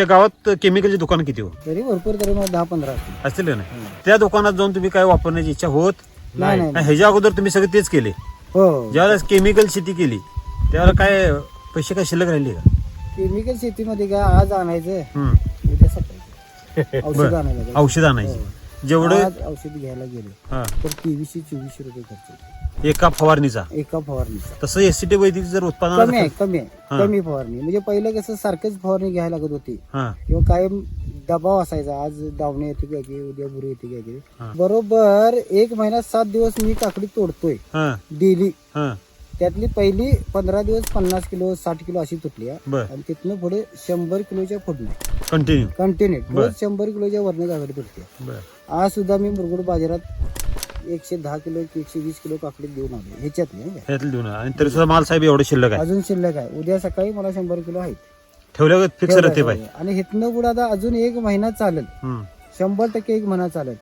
तुमच्या गावात केमिकलची दुकान किती हो? तरी भरपूर तरी दहा पंधरा असतील. असतील का नाही? त्या दुकानात जाऊन तुम्ही काय वापरण्याची इच्छा होत नाही नाही? नाही, ह्याच्या अगोदर तुम्ही सगळे तेच केले. हो. ज्यावेळेस केमिकल शेती केली त्यावेळेला काय पैसे काय शिल्लक राहिले का? केमिकल शेतीमध्ये काय आज आणायचं हम्म. उद्या सकाळचं. औषध. आणायला आणायची. जेवढं आज औषध घ्यायला गेले. हा, तर तेवीसशे चोवीसशे रुपये खर्च येतो. एका फवारणीचा? एका फवारणीचा. तसं एसीटी वैदिक जर कमी उत्पादन आहे कमी हा. आहे कमी फवारणी. म्हणजे पहिलं कसं सारखंच फवारणी घ्यायला लागत होती. हा. किंवा कायम दबाव असायचा. आज दावणे येते काय की उद्या बुरी येते काय की हा. बरोबर एक महिना सात दिवस मी काकडी तोडतोय. हा. डेली. हा. त्यातली पहिली पंधरा दिवस पन्नास किलो साठ किलो अशी तुटली आहे. बर. आणि तिथनं पुढे शंभर किलोच्या पुढे कंटिन्यू कंटिन्यू बर. रोज शंभर किलोच्या वरनं काकडी तुटते. बर. आज सुद्धा मी मुरगुड बाजारात एकशे दहा किलो एकशे वीस किलो काकडी देऊन आलो ह्याच्यात नाही का? देऊन आणि तरी सुद्धा माल साहेब एवढं शिल्लक आहे. अजून शिल्लक आहे. उद्या सकाळी मला शंभर किलो आहेत. ठेवल्या फिक्स राहते पाहिजे आणि हिथनं पुढे आता अजून एक महिना चालेल. हम्म. शंभर टक्के एक महिना चालेल.